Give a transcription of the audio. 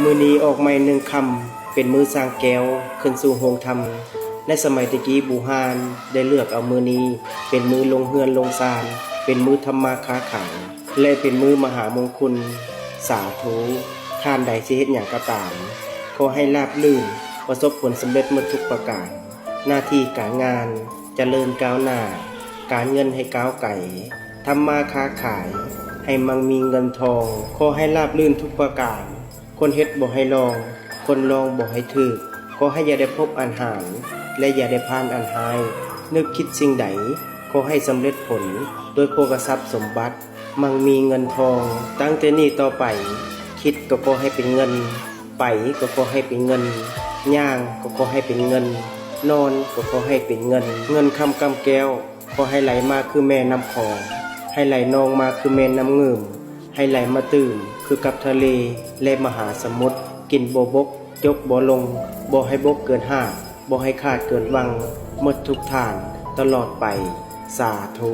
มือนี้ออกใหม่หนึ่งคำเป็นมือสร้างแก้วขึ้นสู่โฮงธรรม ในสมัยตะกี้บูฮานได้เลือกเอามือนี้เป็นมือลงเฮือนลงซาน เป็นมือธรรมาค้าขายและเป็นมือมหามงคลสาธุท่านใดสิเฮ็ดอย่างก็ตามขอให้ราบลื่นประสบผลสำเร็จหมดทุกประการ หน้าที่การงานจเจริญก้าวหน้า การเงินให้ก้าวไก่ทำมาค้าขาย ให้มังมีเงินทอง ขอให้ราบลื่นทุกประการ คนเฮ็ดบ่ให้ลอง คนลองบ่ให้ถึกขอให้อย่าได้พบอันหารและอย่าได้ผ่านอันหาย นึกคิดสิ่งใดขอให้สำเร็จผล โดยโภกทรัพย์สมบัติ มังมีเงินทอง ตั้งแต่นี้ต่อไป คิดก็ขอให้เป็นเงิน ไปก็ขอให้เป็นเงิน ย่างก็ขอให้เป็นเงิน นอนก็ขอให้เป็นเงิน เงินคำกำแก้วขอให้ไหลมาคือแม่น้ำคองให้ไหลนองมาคือแม่น้ำเงิม ให้ไหลมาตื่น คือกับทะเลและมหาสมุทรกินโบบก ยกบ่ลงบ่ให้บกเกินห้าบ่ให้ขาดเกินวังหมดทุกทานตลอดไป สาธุ